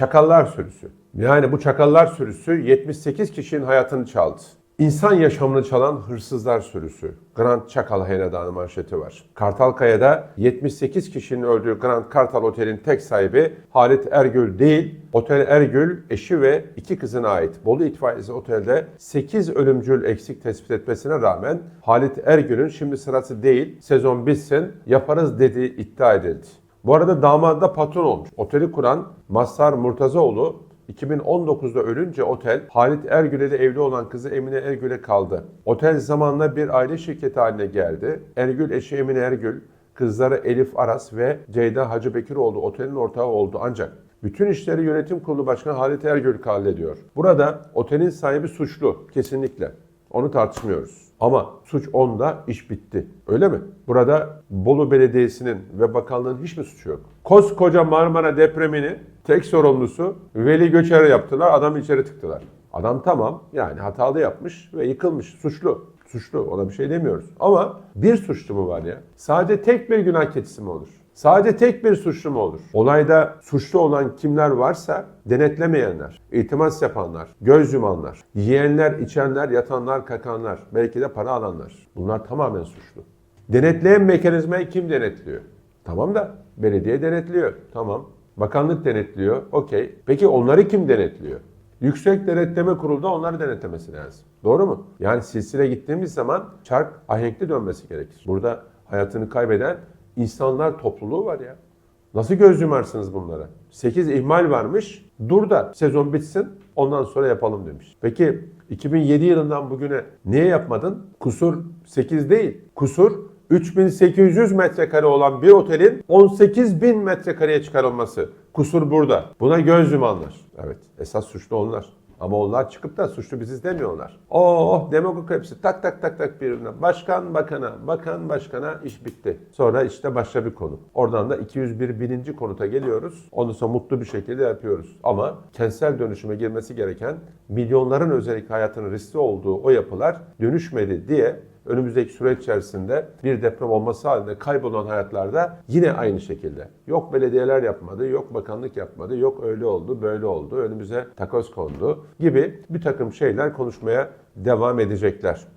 Çakallar sürüsü. Yani bu çakallar sürüsü 78 kişinin hayatını çaldı. İnsan yaşamını çalan hırsızlar sürüsü. Grand Çakal Hanedanı manşeti var. Kartalkaya'da 78 kişinin öldüğü Grand Kartal Otel'in tek sahibi Halit Ergül değil, Otel Ergül eşi ve iki kızına ait. Bolu itfaiyesi otelde 8 ölümcül eksik tespit etmesine rağmen Halit Ergül'ün şimdi sırası değil, sezon bitsin yaparız dediği iddia edildi. Bu arada damadı da patron olmuş. Oteli kuran Mazhar Murtazaoğlu 2019'da ölünce otel Halit Ergül'e de evli olan kızı Emine Ergül'e kaldı. Otel zamanla bir aile şirketi haline geldi. Ergül eşi Emine Ergül, kızları Elif Aras ve Ceyda Hacı Bekiroğlu otelin ortağı oldu ancak bütün işleri yönetim kurulu başkanı Halit Ergül hallediyor. Burada otelin sahibi suçlu kesinlikle. Onu tartışmıyoruz. Ama suç onda, iş bitti. Öyle mi? Burada Bolu Belediyesi'nin ve bakanlığın hiç mi suçu yok? Koskoca Marmara depremini tek sorumlusu Veli Göçer'e yaptılar, adam içeri tıktılar. Adam tamam yani hatalı yapmış ve yıkılmış, suçlu. Suçlu, ona bir şey demiyoruz. Ama bir suçlu mu var ya? Sadece tek bir günah keçisi mi olur? Sadece tek bir suçlu mu olur? Olayda suçlu olan kimler varsa denetlemeyenler, itimat yapanlar, göz yumanlar, yiyenler, içenler, yatanlar, kakanlar, belki de para alanlar. Bunlar tamamen suçlu. Denetleyen mekanizmayı kim denetliyor? Tamam da belediye denetliyor. Tamam. Bakanlık denetliyor. Okey. Peki onları kim denetliyor? Yüksek Denetleme Kurulu da onları denetlemesi lazım. Doğru mu? Yani silsile gittiğimiz zaman çark ahenkli dönmesi gerekir. Burada hayatını kaybeden insanlar topluluğu var ya. Nasıl göz yumarsınız bunlara? 8 ihmal varmış. Dur da sezon bitsin ondan sonra yapalım demiş. Peki 2007 yılından bugüne niye yapmadın? Kusur 8 değil. Kusur 3800 metrekare olan bir otelin 18.000 metrekareye çıkarılması. Kusur burada. Buna göz yumanlar. Evet esas suçlu onlar. Ama onlar çıkıp da suçlu biziz demiyorlar. Oh demagog hepsi tak tak tak tak birbirine. Başkan bakana, bakan başkana iş bitti. Sonra işte başka bir konu. Oradan da 201 bininci konuta geliyoruz. Ondan sonra mutlu bir şekilde yapıyoruz. Ama kentsel dönüşüme girmesi gereken milyonların özellikle hayatının riskli olduğu o yapılar dönüşmedi diye önümüzdeki süreç içerisinde bir deprem olması halinde kaybolan hayatlarda yine aynı şekilde. Yok belediyeler yapmadı, yok bakanlık yapmadı, yok öyle oldu, böyle oldu, önümüze takoz kondu gibi bir takım şeyler konuşmaya devam edecekler.